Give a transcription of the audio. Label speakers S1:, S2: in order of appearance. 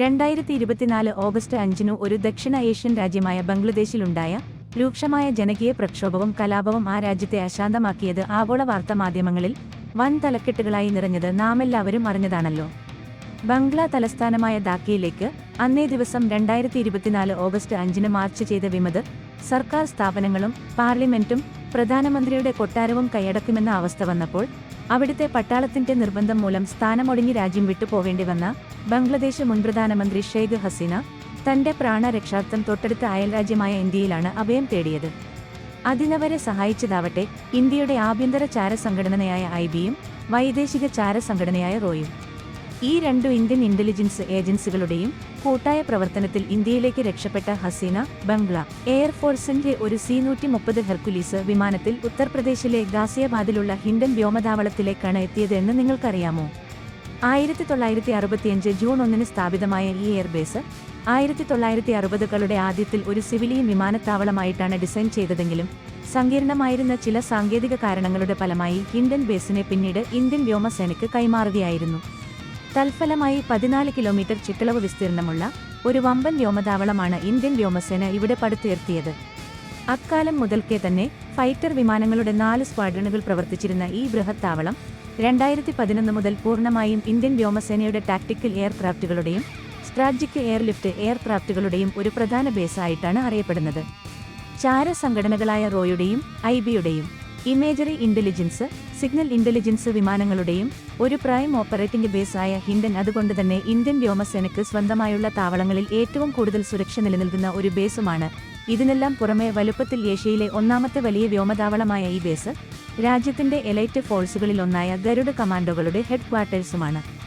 S1: രണ്ടായിരത്തി ഇരുപത്തിനാല് ഓഗസ്റ്റ് അഞ്ചിനു ഒരു ദക്ഷിണ ഏഷ്യൻ രാജ്യമായ ബംഗ്ലാദേശിലുണ്ടായ രൂക്ഷമായ ജനകീയ പ്രക്ഷോഭവും കലാപവും ആ രാജ്യത്തെ അശാന്തമാക്കിയത് ആഗോള വാർത്താ മാധ്യമങ്ങളിൽ വൻ തലക്കെട്ടുകളായി നിറഞ്ഞത് നാമെല്ലാവരും അറിഞ്ഞതാണല്ലോ. ബംഗ്ലാ തലസ്ഥാനമായ ധാക്കയിലേക്ക് അന്നേ ദിവസം രണ്ടായിരത്തി ഇരുപത്തിനാല് ഓഗസ്റ്റ് അഞ്ചിന് മാർച്ച് ചെയ്ത വിമതർ സർക്കാർ സ്ഥാപനങ്ങളും പാർലമെന്റും പ്രധാനമന്ത്രിയുടെ കൊട്ടാരവും കൈയടക്കുമെന്ന അവസ്ഥ വന്നപ്പോൾ അവിടുത്തെ പട്ടാളത്തിന്റെ നിർബന്ധം മൂലം സ്ഥാനമൊടുങ്ങി രാജ്യം വിട്ടുപോവേണ്ടി വന്ന ബംഗ്ലാദേശ് മുൻ പ്രധാനമന്ത്രി ഷെയ്ഖ് ഹസീന തന്റെ പ്രാണരക്ഷാർത്ഥം തൊട്ടടുത്ത അയൽരാജ്യമായ ഇന്ത്യയിലാണ് അഭയം തേടിയത്. അതിനവരെ സഹായിച്ചതാവട്ടെ ഇന്ത്യയുടെ ആഭ്യന്തര ചാരസംഘടനയായ ഐ ബിയും വൈദേശിക ചാരസംഘടനയായ റോയും. ഈ രണ്ടു ഇന്ത്യൻ ഇന്റലിജൻസ് ഏജൻസികളുടെയും കൂട്ടായ പ്രവർത്തനത്തിൽ ഇന്ത്യയിലേക്ക് രക്ഷപ്പെട്ട ഹസീന ബംഗ്ല. എയർഫോഴ്സിന്റെ ഒരു സി നൂറ്റി മുപ്പത് ഹെർക്കുലീസ് വിമാനത്തിൽ ഉത്തർപ്രദേശിലെ ഗാസിയാബാദിലുള്ള ഹിൻഡൻ വ്യോമതാവളത്തിലേക്കാണ് എത്തിയത് എന്ന് നിങ്ങൾക്കറിയാമോ? ആയിരത്തി തൊള്ളായിരത്തി അറുപത്തിയഞ്ച് ജൂൺ ഒന്നിന് സ്ഥാപിതമായ ഈ എയർബേസ് ആയിരത്തി തൊള്ളായിരത്തി അറുപതുകളുടെ ആദ്യത്തിൽ ഒരു സിവിലിയൻ വിമാനത്താവളമായിട്ടാണ് ഡിസൈൻ ചെയ്തതെങ്കിലും സങ്കീർണമായിരുന്ന ചില സാങ്കേതിക കാരണങ്ങളുടെ ഫലമായി ഹിൻഡൻ ബേസിനെ പിന്നീട് ഇന്ത്യൻ വ്യോമസേനയ്ക്ക് കൈമാറുകയായിരുന്നു. തൽഫലമായി പതിനാല് കിലോമീറ്റർ ചുറ്റളവ് വിസ്തീർണമുള്ള ഒരു വമ്പൻ വ്യോമതാവളമാണ് ഇന്ത്യൻ വ്യോമസേന ഇവിടെ പടുത്തുയർത്തിയത്. അക്കാലം മുതൽക്കേ തന്നെ ഫൈറ്റർ വിമാനങ്ങളുടെ നാല് സ്ക്വാഡ്രണുകൾ പ്രവർത്തിച്ചിരുന്ന ഈ ബൃഹത്താവളം രണ്ടായിരത്തി പതിനൊന്ന് മുതൽ പൂർണമായും ഇന്ത്യൻ വ്യോമസേനയുടെ ടാക്ടിക്കൽ എയർക്രാഫ്റ്റുകളുടെയും സ്ട്രാറ്റജിക് എയർലിഫ്റ്റ് എയർക്രാഫ്റ്റുകളുടെയും ഒരു പ്രധാന ബേസായിട്ടാണ് അറിയപ്പെടുന്നത്. ചാര സംഘടനകളായ റോയുടെയും ഐ ബിയുടെയും ഇമേജറി ഇന്റലിജൻസ് സിഗ്നൽ ഇന്റലിജൻസ് വിമാനങ്ങളുടെയും ഒരു പ്രൈം ഓപ്പറേറ്റിംഗ് ബേസ് ആയ ഹിൻഡൻ അതുകൊണ്ട് തന്നെ ഇന്ത്യൻ വ്യോമസേനയ്ക്ക് സ്വന്തമായുള്ള താവളങ്ങളിൽ ഏറ്റവും കൂടുതൽ സുരക്ഷ നിലനിൽക്കുന്ന ഒരു ബേസുമാണ്. ഇതിനെല്ലാം പുറമെ വലുപ്പത്തിൽ ഏഷ്യയിലെ ഒന്നാമത്തെ വലിയ വ്യോമതാവളമായ ഈ ബേസ് രാജ്യത്തിന്റെ എലൈറ്റ് ഫോഴ്സുകളിലൊന്നായ ഗരുഡ് കമാൻഡോകളുടെ ഹെഡ് ക്വാർട്ടേഴ്സുമാണ്